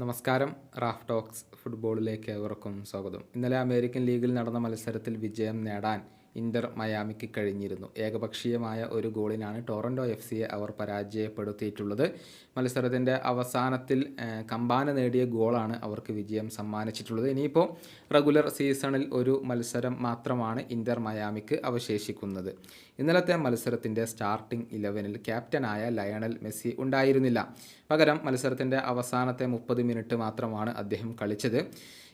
നമസ്കാരം. Raf talks ഫുട്ബോളിലേക്ക് ഏവർക്കും സ്വാഗതം. ഇന്നലെ അമേരിക്കൻ ലീഗിൽ നടന്ന മത്സരത്തിൽ വിജയം നേടാൻ ഇന്റർ മയാമിക്ക് കഴിഞ്ഞിരുന്നു. ഏകപക്ഷീയമായ ഒരു ഗോളിനാണ് ടോറന്റോ എഫ് സിയെ അവർ പരാജയപ്പെടുത്തിയിട്ടുള്ളത്. മത്സരത്തിന്റെ അവസാനത്തിൽ കമ്പാന നേടിയ ഗോളാണ് അവർക്ക് വിജയം സമ്മാനിച്ചിട്ടുള്ളത്. ഇനിയിപ്പോൾ റെഗുലർ സീസണിൽ ഒരു മത്സരം മാത്രമാണ് ഇന്റർ മയാമിക്ക് അവശേഷിക്കുന്നത്. ഇന്നലത്തെ മത്സരത്തിന്റെ സ്റ്റാർട്ടിംഗ് ഇലവനിൽ ക്യാപ്റ്റനായ ലയണൽ മെസ്സി ഉണ്ടായിരുന്നില്ല. പകരം മത്സരത്തിന്റെ അവസാനത്തെ മുപ്പത് മിനിറ്റ് മാത്രമാണ് അദ്ദേഹം കളിച്ചത്.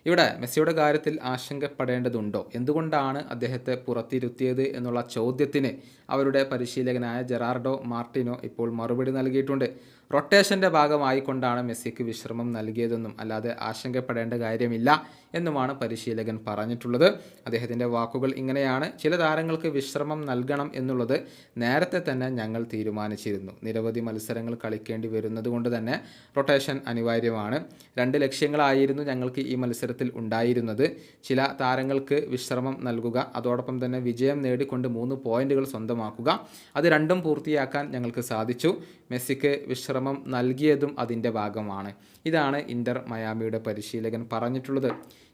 ഇവിടെ മെസ്സിയുടെ കാര്യത്തിൽ ആശങ്കപ്പെടേണ്ടതുണ്ടോ? എന്തുകൊണ്ടാണ് അദ്ദേഹത്തെ പുറത്തിരുത്തിയത് എന്നുള്ള ചോദ്യത്തിന് അവരുടെ പരിശീലകനായ ജെറാർഡോ മാർട്ടിനോ ഇപ്പോൾ മറുപടി നൽകിയിട്ടുണ്ട്. റൊട്ടേഷന്റെ ഭാഗമായിക്കൊണ്ടാണ് മെസ്സിക്ക് വിശ്രമം നൽകിയതെന്നും അല്ലാതെ ആശങ്കപ്പെടേണ്ട കാര്യമില്ല എന്നുമാണ് പരിശീലകൻ പറഞ്ഞിട്ടുള്ളത്. അദ്ദേഹത്തിന്റെ വാക്കുകൾ ഇങ്ങനെയാണ്. ചില താരങ്ങൾക്ക് വിശ്രമം നൽകണം എന്നുള്ളത് നേരത്തെ തന്നെ ഞങ്ങൾ തീരുമാനിച്ചിരുന്നു. നിരവധി മത്സരങ്ങൾ കളിക്കേണ്ടി വരുന്നതുകൊണ്ട് തന്നെ റൊട്ടേഷൻ അനിവാര്യമാണ്. രണ്ട് ലക്ഷ്യങ്ങളായിരുന്നു ഞങ്ങൾക്ക് ഈ മത്സരത്തിൽ ഉണ്ടായിരുന്നത്. ചില താരങ്ങൾക്ക് വിശ്രമം നൽകുക അതോടൊപ്പം തന്നെ വിജയം നേടിക്കൊണ്ട് മൂന്ന് പോയിന്റുകൾ സ്വന്തമാക്കുക. അത് രണ്ടും പൂർത്തിയാക്കാൻ ഞങ്ങൾക്ക് സാധിച്ചു. മെസ്സിക്ക് വിശ്രമം നൽകിയതും അതിന്റെ ഭാഗമാണ്. ഇതാണ് ഇന്റർ മയാമിയുടെ പരിശീലകൻ പറഞ്ഞിട്ടുള്ളത്.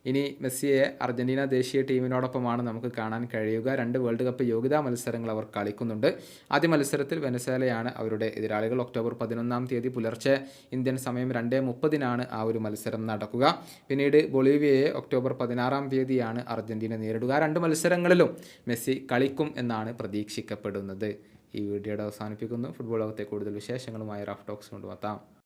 ഇനി മെസ്സിയെ അർജന്റീന ദേശീയ ടീമിനോടൊപ്പമാണ് നമുക്ക് കാണാൻ കഴിയുക. രണ്ട് വേൾഡ് കപ്പ് യോഗ്യതാ മത്സരങ്ങൾ അവർ കളിക്കുന്നുണ്ട്. ആദ്യ മത്സരത്തിൽ വെനസേലയാണ് അവരുടെ എതിരാളികൾ. ഒക്ടോബർ പതിനൊന്നാം തീയതി പുലർച്ചെ ഇന്ത്യൻ സമയം രണ്ടേ മുപ്പതിനാണ് ആ ഒരു മത്സരം നടക്കുക. പിന്നീട് ബൊളീവിയയെ ഒക്ടോബർ പതിനാറാം തീയതിയാണ് അർജന്റീന നേരിടുക. രണ്ട് മത്സരങ്ങളിലും മെസ്സി കളിക്കും എന്നാണ് പ്രതീക്ഷിക്കപ്പെടുന്നത്. ഈ വീഡിയോയുടെ അവസാനിപ്പിക്കുന്നു. ഫുട്ബോൾ ലോകത്തെ കൂടുതൽ വിശേഷങ്ങളുമായി റഫ് ടോക്സ് കൊണ്ടുവത്താം.